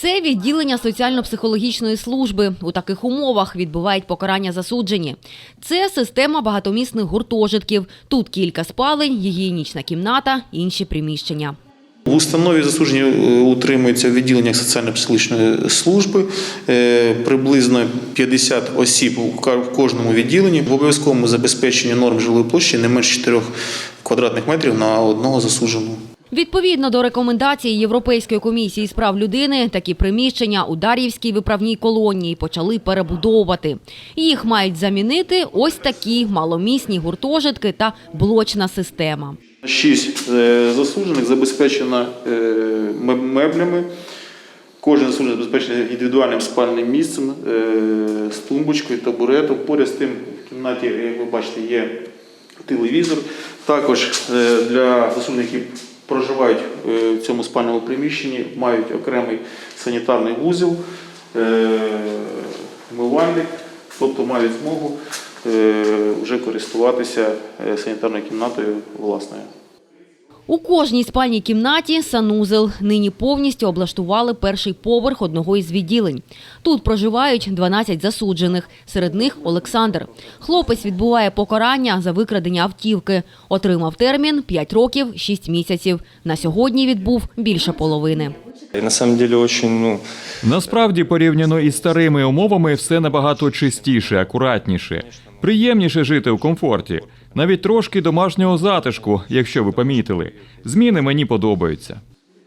Це відділення соціально-психологічної служби. У таких умовах відбувають покарання засуджені. Це система багатомісних гуртожитків. Тут кілька спалень, гігієнічна кімната, інші приміщення. В установі засуджені е, утримуються в відділеннях соціально-психологічної служби, е, приблизно 50 осіб в кожному відділенні. В обов'язковому забезпеченні норм жилої площі не менше 4 квадратних метрів на одного засудженого. Відповідно до рекомендацій Європейської комісії з прав людини, такі приміщення у Дар'ївській виправній колонії почали перебудовувати. Їх мають замінити ось такі маломісні гуртожитки та блочна система. Шість е, засуджених забезпечено е, меблями. Кожен засуджений забезпечений індивідуальним спальним місцем, е, з тумбочкою, табуретом. Поряд з тим в кімнаті, як ви бачите, є телевізор. Також для засуджених, які проживають е, в цьому спальному приміщенні, мають окремий санітарний вузол, мивальник, вмивальник, тобто мають змогу е, вже користуватися е, санітарною кімнатою власною. У кожній спальній кімнаті санузел. Нині повністю облаштували перший поверх одного із відділень. Тут проживають 12 засуджених. Серед них Олександр. Хлопець відбуває покарання за викрадення автівки. Отримав термін 5 років 6 місяців. На сьогодні відбув більше половини. Ну, Насправді, порівняно із старими умовами, все набагато чистіше, акуратніше, приємніше жити у комфорті, навіть трошки домашнього затишку, якщо ви помітили. Зміни мені подобаються.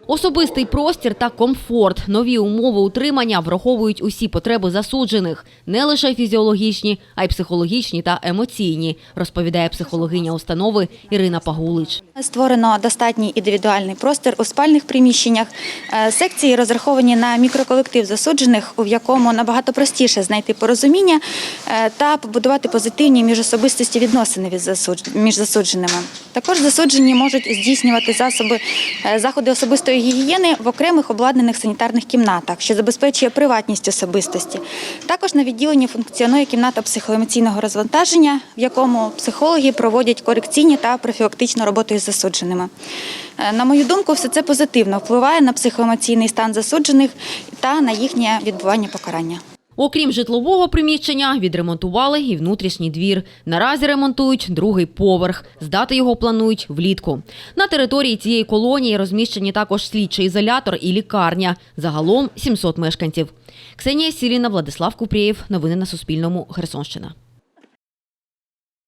Особистий простір та комфорт. Нові умови утримання враховують усі потреби засуджених, не лише фізіологічні, а й психологічні та емоційні, розповідає психологиня установи Ірина Пагулич. Створено достатній індивідуальний простір у спальних приміщеннях. Е, Секції розраховані на мікроколектив засуджених, у якому набагато простіше знайти порозуміння е, та побудувати позитивні міжособистості відносини між засудженими. Також засуджені можуть здійснювати засоби е, заходи особистої гігієни в окремих обладнаних санітарних кімнатах, що забезпечує приватність особистості. Також на відділенні функціонує кімната психоемоційного розвантаження, в якому психологи проводять корекційні та профілактичну роботу із засудженими. Е, На мою думку, все це позитивно впливає на психоемоційний стан засуджених та на їхнє відбування покарання. Окрім житлового приміщення, відремонтували і внутрішній двір. Наразі ремонтують другий поверх. Здати його планують влітку. На території цієї колонії розміщені також слідчий ізолятор і лікарня. Загалом 700 мешканців. Ксенія Сіліна, Владислав Купрієв. Новини на Суспільному. Херсонщина.